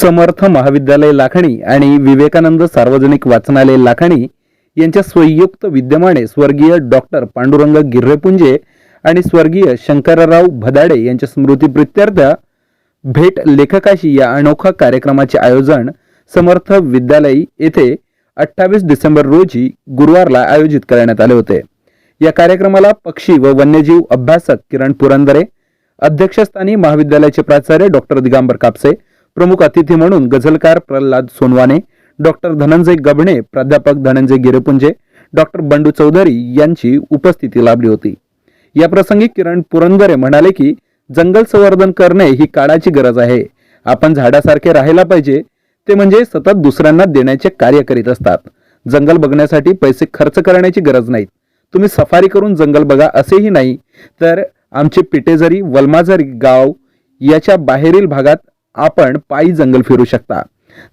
समर्थ महाविद्यालय लाखणी आणि विवेकानंद सार्वजनिक वाचनालय लाखणी यांच्या संयुक्त विद्यमाने स्वर्गीय डॉक्टर पांडुरंग गिर्रेपुंजे आणि स्वर्गीय शंकरराव भदाडे यांच्या स्मृतीप्रित्यर्थ भेट लेखकाशी या अनोखा कार्यक्रमाचे आयोजन समर्थ विद्यालय येथे अठ्ठावीस डिसेंबर रोजी गुरुवारला आयोजित करण्यात आले होते. या कार्यक्रमाला पक्षी व वन्यजीव अभ्यासक किरण पुरंदरे अध्यक्षस्थानी महाविद्यालयाचे प्राचार्य डॉक्टर दिगांबर कापसे प्रमुख अतिथी म्हणून गझलकार प्रल्हाद सोनवाने डॉक्टर धनंजय गबणे प्राध्यापक धनंजय गिरेपुंजे डॉक्टर बंडू चौधरी यांची उपस्थिती लाभली होती. या प्रसंगी किरण पुरंदरे म्हणाले की जंगल संवर्धन करणे ही काळाची गरज आहे. आपण झाडासारखे राहायला पाहिजे. ते म्हणजे सतत दुसऱ्यांना देण्याचे कार्य करीत असतात. जंगल बघण्यासाठी पैसे खर्च करण्याची गरज नाही तुम्ही सफारी करून जंगल बघा असेही नाही. तर आमचे पिटेझरी वलमाझरी गाव याच्या बाहेरील भागात आपण पायी जंगल फिरू शकता.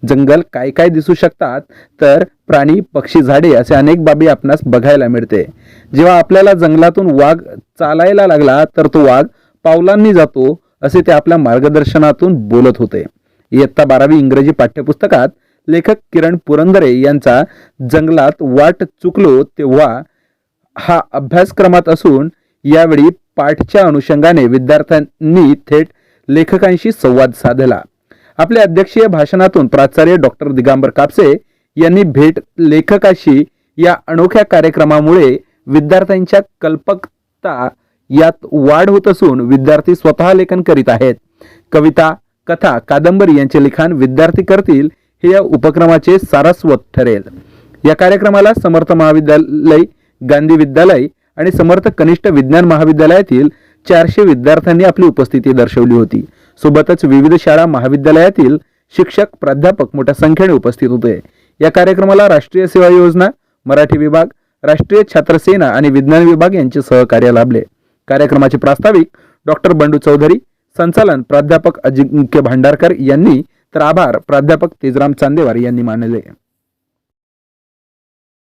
जंगल काय काय दिसू शकतात तर प्राणी पक्षी झाडे असे अनेक बाबी आपणास बघायला मिळते. जेव्हा आपल्याला जंगलातून वाघ चालायला लागला तर तो वाघ पावलांनी जातो असे ते आपल्या मार्गदर्शनातून बोलत होते. इयत्ता बारावी इंग्रजी पाठ्यपुस्तकात लेखक किरण पुरंदरे यांचा जंगलात वाट चुकलो तेव्हा हा अभ्यासक्रमात असून यावेळी पाठच्या अनुषंगाने विद्यार्थ्यांनी थेट लेखकांशी संवाद साधला. आपल्या अध्यक्षीय भाषणातून प्राचार्य डॉक्टर दिगांबर कापसे यांनी भेट लेखकाशी या अनोख्या कार्यक्रमामुळे विद्यार्थ्यांच्या कल्पकता यात वाढ होत असून विद्यार्थी स्वतः लेखन करीत आहेत. कविता कथा कादंबरी यांचे लिखाण विद्यार्थी करतील हे या उपक्रमाचे सारस्वत ठरेल. या कार्यक्रमाला समर्थ महाविद्यालय गांधी विद्यालय आणि समर्थ कनिष्ठ विज्ञान महाविद्यालयातील चारशे विद्यार्थ्यांनी आपली उपस्थिती दर्शवली होती. सोबतच विविध शाळा महाविद्यालयातील शिक्षक प्राध्यापक मोठ्या संख्येने उपस्थित होते. या कार्यक्रमाला राष्ट्रीय सेवा योजना मराठी विभाग राष्ट्रीय छात्र सेना आणि विज्ञान विभाग यांचे सहकार्य लाभले. कार्यक्रमाचे प्रास्ताविक डॉक्टर बंडू चौधरी संचालन प्राध्यापक अजिंक्य भांडारकर यांनी तर आभार प्राध्यापक तेजराम चांदेवार यांनी मानले.